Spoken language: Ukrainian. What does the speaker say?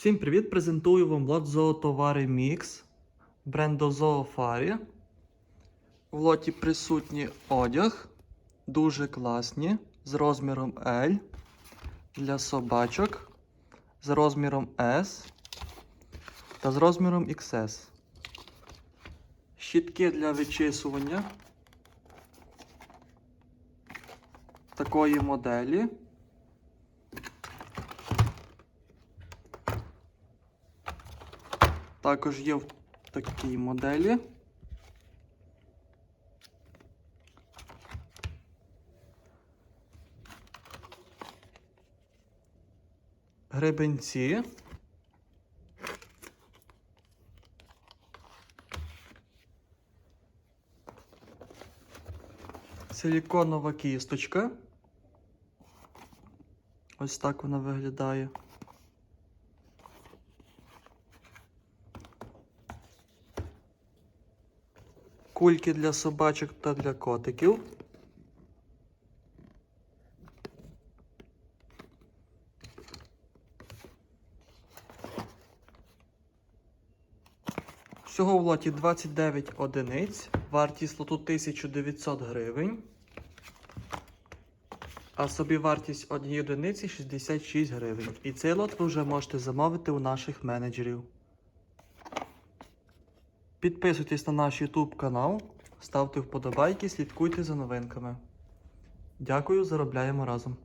Всім привіт! Презентую вам лот зоотовари Мікс бренду Зоофарі. В лоті присутній одяг, дуже класні, з розміром L для собачок, з розміром S та з розміром XS. Щітки для вичісування такої моделі. Також є в такій моделі. Гребенці. Силіконова кісточка. Ось так вона виглядає. Кульки для собачок та для котиків. Всього в лоті 29 одиниць, вартість лоту 1900 гривень. А собі вартість однієї одиниці 66 гривень. І цей лот ви вже можете замовити у наших менеджерів. Підписуйтесь на наш YouTube канал, ставте вподобайки, слідкуйте за новинками. Дякую, заробляємо разом.